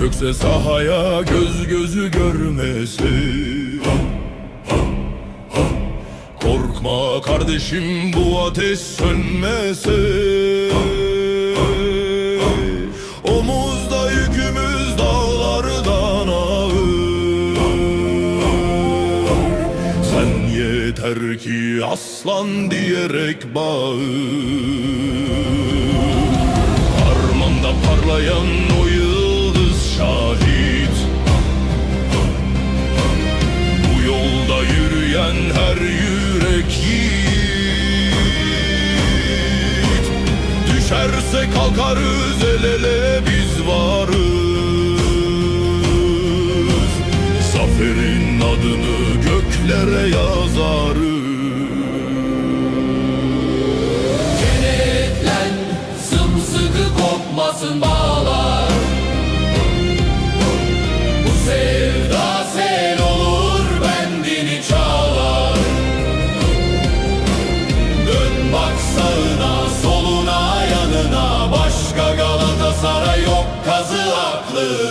Çökse sahaya göz gözü görmesin Korkma kardeşim bu ateş sönmesin Omuzda yükümüz dağlardan ağır. Sen yeter ki aslan diyerek bağır. Harmanda parlayan isteyen her yürek yiğit. Düşerse kalkarız el ele biz varız. Zaferin adını göklere yazarız. Kenetlen sımsıkı kopmasın bağlar. blue.